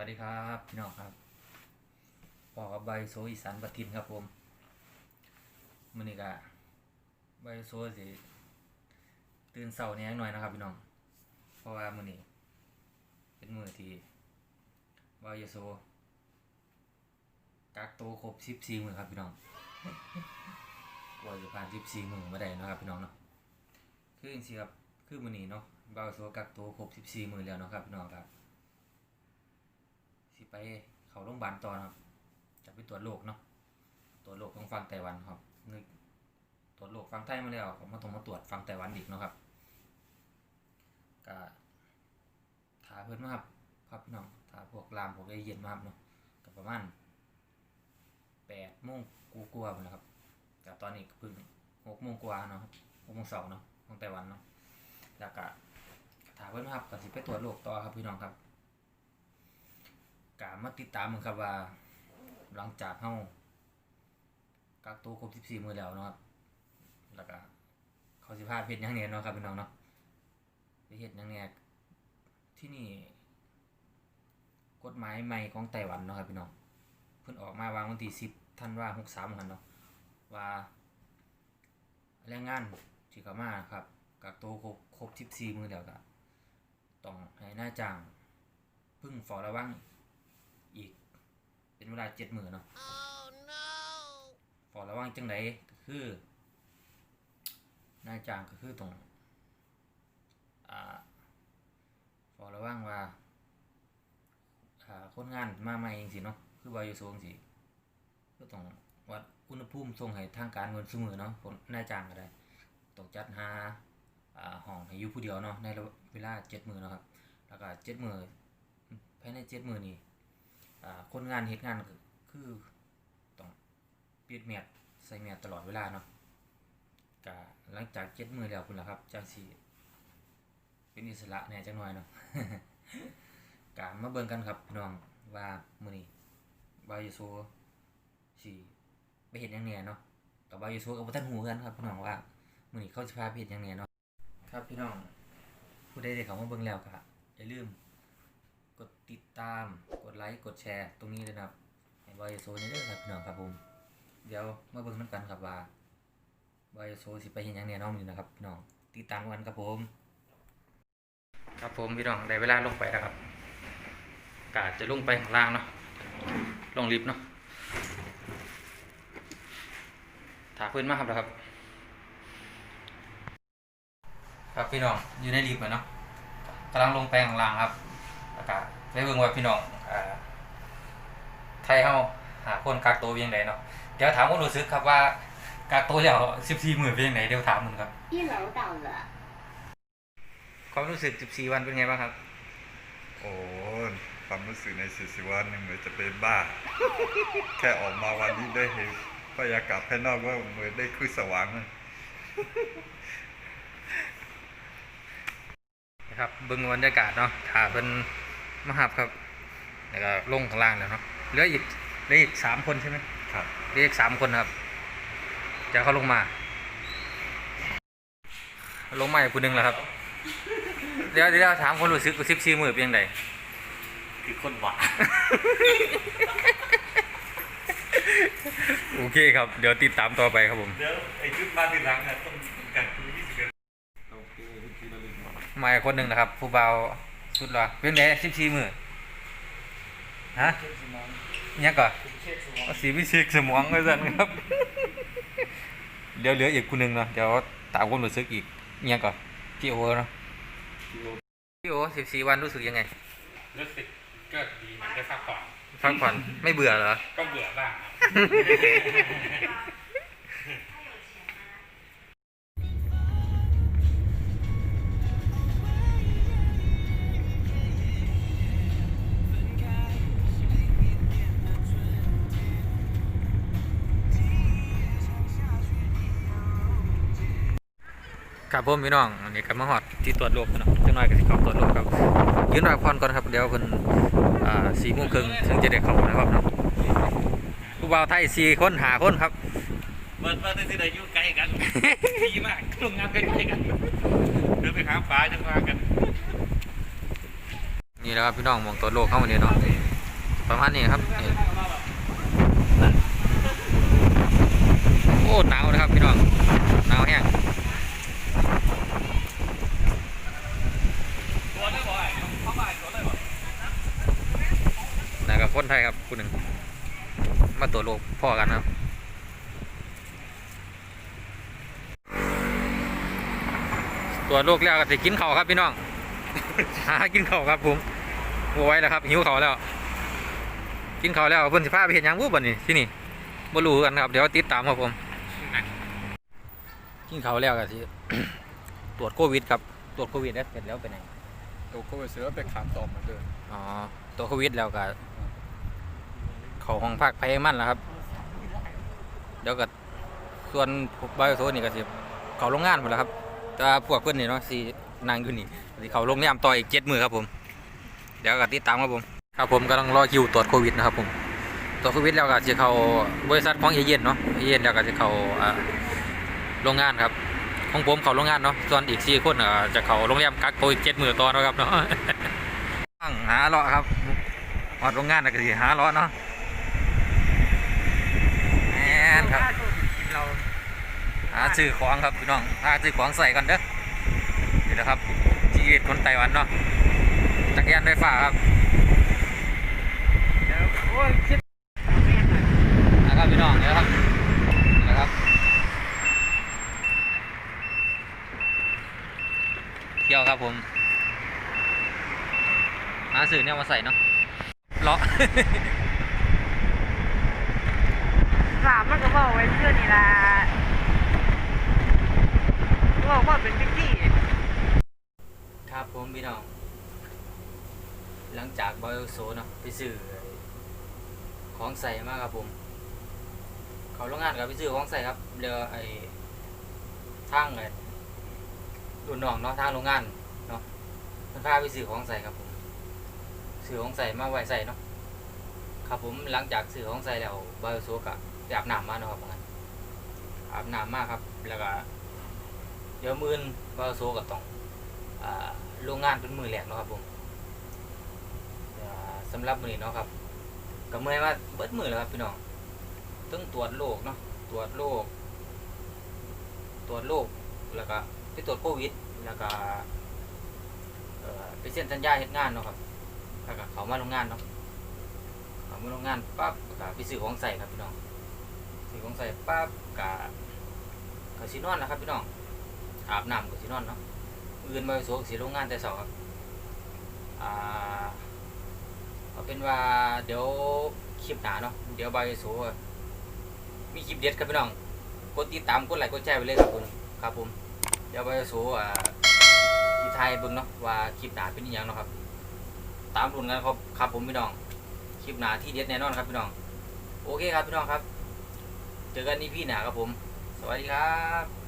วัสดีครับพี่น้องครับปอกับใบโซอีสานปทินครับผมมื้อนี้ก็ใบโซสิตื่นเช้าแหน่หน่อยนะครับพี่น้อง เพราะว่ามื้อนี้เป็นมือที่ใบโซกักตัวครบ14มื้อครับพี่น้องกว่าจะผ่าน14มื้อมาได้นะครับพี่น้องเนาะคือจังซี่ครับคือมื้อนี้เนาะใบโซกักตัวครบ14มื้อแล้วเนาะครับพี่น้องครับ ไปเขาโรงพยาบาลต่อครับ จะไปตรวจโรคเนาะตรวจโรคของฝั่งไต้หวันครับนึกตรวจโรคฝั่งไทยมาแล้วก็มาต้องมาตรวจฝั่งไต้หวันอีกเนาะครับก็ถาเพิ่นมาครับครับพี่น้องถาพวกรามพวกไอเย็นมาครับเนาะก็ประมาณแปดโมงกูกลัวนะครับแต่ตอนนี้เพิ่งหกโมงกว่าเนาะหกโมงสาร์เนาะของไต้หวันเนาะแล้วก็ถาเพิ่นมาครับก็สิไปตรวจโรคต่อครับพี่น้องครับ กามาติดตามมึงครับว่า หลังจากเฮากักตัวครบ14มือแล้วนะครับ แล้วก็เขาสิพาเฮ็ดยังแหน่เนาะครับพี่น้องเนาะไปเฮ็ดยังแหน่ที่นี่ กฎหมายใหม่ของไต้หวันเนาะครับพี่น้องเพิ่นออกมาวางวันที่10ธันว่าคม63กันเนาะว่าแรงงานที่เข้ามาครับกักตัวครบครบ14มือแล้วก็ต้องให้นาจ้างพึ่งเฝ้าระวัง เป็นเวลาเจ็ดหมื่นเนาะฟอระวังจังไดก็คือนายจ้างก็คือตรงอ่าฟอระวังว่าอ่าคนงานมาใหม่เองสิเนาะคือว่าอยู่สูงสิก็ต้องวัดอุณหภูมิส่งให้ทางการเงินเสมอเนาะคนนายจ้างก็ได้ต้องจัดหาอ่าห้องให้อยู่ผู้เดียวเนาะในระยะเวลาเจ็ดมือเนาะครับแล้วก็เจ็ดมือภายในเจ็ดมือนี้อ่า คนงานเฮ็ดงานก็คือต้องปิดเมียดใส่เมียดตลอดเวลาเนาะก็หลังจากเจ็ดมือแล้วคุณล่ะครับจังสิเป็นอิสระแหน่จังหน่อยเนาะกามาเบิ่งกันครับพี่น้องว่ามื้อนี้บายโซสิไปเฮ็ดหยังแหน่เนาะกับบายโซก็บ่ทันฮู้กันครับพี่น้องว่ามื้อนี้เขาสิพาไปเฮ็ดหยังแหน่เนาะครับพี่น้องผู้ใดได้เข้ามาเบิ่งแล้วก็อย่าลืม กดติดตาม กดไลค์ กดแชร์ ตรงนี้เลยนะครับให้บอยโซนี่เด้อครับพี่น้องครับผม เดี๋ยวมาเบิ่งน้ำกันครับว่าบอยโซสิไปเห็นยังแน่น้องอยู่นะครับพี่น้องติดตามกันครับผม ครับผมพี่น้องได้เวลาลงไปแล้วครับ กาจะลงไปข้างล่างเนาะ ลงลิฟต์เนาะถาเพื่อนมากครับแล้วครับครับพี่น้องอยู่ในลิฟต์อะเนาะกำลังลงไปข้างล่างครับ แล้วก็ไปเบิ่งว่าพี่น้องอ่าไทยเฮาหาคนกักตัวเป็นจังไดเนาะเดี๋ยวถามความรู้สึกครับว่ากักตัวแล้ว14มื้อเป็นจังไดเดี๋ยวถามมึงครับ 一楼到了。 ความรู้สึก 14 วันเป็นไงบ้างครับ โอ้ความรู้สึกในสิสิวันหนึ่งเหมือนจะเป็นบ้า แค่ออกมาวันนี้ได้เห็นบรรยากาศภายนอกก็เหมือนได้ขึ้นสวรรค์ นะครับเบิ่งบรรยากาศเนาะถ้าเพิ่น มาหับครับแล้วก็ลงข้างล่างแล้วเนาะเหลืออีกเหลืออีกสามคนใช่ไหมครับเหลืออีกสามคนครับ จะเขาลงมา ลงมาอีกคนหนึงแล้วครับ เดี๋ยวเดี๋ยวถามคนรู้สึกสิบสี่มือเป็นยังไงคือคนหวานโอเคครับ เดี๋ยวติดตามต่อไปครับผมเดี๋ยวไอ้ขึ้นมาทีหลังนะต้องกันคือที่สิบเอ็ดโอเคทีละลิงมาอีกคนหนึ่งนะครับ ผู้เบา สุดหล่อเป็นไงสิบสี่มือฮะเนี่ยก่อนเอาสีพิเศษสมองก็สั่นครับเดี๋ยวเหลืออีกคนหนึ่งเนาะเดี๋ยวตามความรู้สึกอีกเนี่ยก่อนพี่โอเนาะพี่โอสิบสี่วันรู้สึกยังไงรู้สึกก็ดีมันได้พักผ่อนพักผ่อนไม่เบื่อเหรอก็เบื่อบ้าง ครับครับผมพี่น้องอันนี้ก็มาฮอดที่ตรวจโรคเนาะจังหน่อยก็สิเข้าตรวจโรคครับยืนรอพรก่อนครับเดี๋ยวเพิ่นอ่า4:30นถึงจะได้เข้านะครับเนาะผู้บ่าวไทย4คน5คนครับเปิดมาตั้งแต่อายุใกล้กันดีมากโรงงานใกล้ๆกันเดินไปหาฟ้าจังว่ากัน นี่แหละครับพี่น้องหมองตรวจโรคเข้ามาเนี่ยเนาะประมาณนี้ครับนี่โอ้หนาวนะครับพี่น้องหนาวแห้ง ตัวได้บ่ไอ้เข้ามาตัวได้บ่ นะ กับคนไทยครับคนหนึ่งมาตรวจโรคพ่อกันครับตรวจโรคแล้วก็จะกินข้าวครับพี่น้อง หากินข้าวครับผมโอ้ยแล้วครับหิวข้าวแล้ว กินข้าวแล้วเพิ่นสิพาไปเห็นยังวู้บัดนี้ที่นี่บ่รู้กันครับเดี๋ยวติดตามครับผม กินข้าวแล้วก็สิตรวจโควิดครับตรวจโควิดแล้วเสร็จแล้วไปไหนตัวโควิดเสือไปขามต่อเหมือนเดิมอ๋อตัวโควิดแล้วก็ เขาห้องพักไพมันแล้วครับ เดี๋ยวก็ส่วนบายโซนี่ก็สิเขาโรงงานหมดแล้วครับแต่พวกเพื่อนนี่เนาะสีนางอยู่นี่สิเขาโรงแรมต่ออีกเจ็ดมือครับผม เดี๋ยวก็ติดตามครับผม ครับผมกำลังรอคิวตรวจโควิดนะครับผมตรวจโควิดแล้วก็จะเขาบริษัทของเอเย่นเนาะเอเย่นแล้วก็จะเขาอ่าโรงงานครับของผมเขาโรงงานเนาะส่วนอีกสี่คนอ่จะเขาโรงแรมกักตัวอีกเจ็ดมือต่อนะครับเนาะหาเลาะครับออดโรงงานน่ะก็สิหาเลาะเนาะ นครับ เราหาซื้อของครับพี่น้องหาซื้อของใส่กันเด้อนี่แหละครับชีวิตคนไต้หวันเนาะจักรยานไฟฟ้าครับนะครับพี่น้องเนี่ยครับนี่แหละครับเที่ยวครับผมหาสื่อเนี่ยมาใส่เนาะเลาะ ถามมันก็บอกไว้เชื่อนี่ละบอกว่าเป็นพิธีครับผมพี่น้อง หลังจากบอยโซเนาะไปซื้อของใส่มากครับผม เขาโรงงานกับไปซื้อของใส่ครับเรือไอ้ทางไอ้รุ่นน้องเนาะทางโรงงานเนาะมันพาไปซื้อของใส่ครับผมซื้อของใส่มาไว้ใส่เนาะครับผมหลังจากซื้อของใส่แล้วบอยโซก็ไปอาบน้ำมาเนะครับงั้นอาบน้ำมากครับ แล้วก็เดี๋ยวมือนบอยโซก็ต้องโรงงานเป็นมือแหลกนะครับผมอ่าสำหรับมือนี้เนาะครับก็เมื่อยมาเบิดมือแล้วครับพี่น้องต้องตรวจโรคเนาะตรวจโรคตรวจโรคแล้วก็ไปตรวจโควิด แล้วก็ไปเซ็นสัญญาเฮ็ดงานเนาะครับแล้วก็เขามาโรงงานเนาะเขามาโรงงานปั๊บก็ไปซื้อของใส่ครับพี่น้อง ซื้อของใส่ปั๊บก็ก็สินอนนะครับพี่น้องอาบน้ำก็สินอนเนาะอื่นมาสวกสีโรงงานแต่เสาครับอ่าเอาเป็นว่าเดี๋ยวคลิปหนาเนาะเดี๋ยวใบายโซมีคลิปเด็ดครับพี่น้องกดติดตามกดไลค์กดแชร์ไปเลยครับผมครับผมเดี๋ยวใบายโซอ่าที่ไทยเบิ่งเนาะว่าคลิปหนาเป็นยังเนาะครับ ตามรุ่นกันครับครับผมพี่น้องคลิปหนาที่เด็ดแน่นอนครับพี่น้อง โอเคครับพี่น้องครับ เจอกันนี่พี่หนาครับผม สวัสดีครับ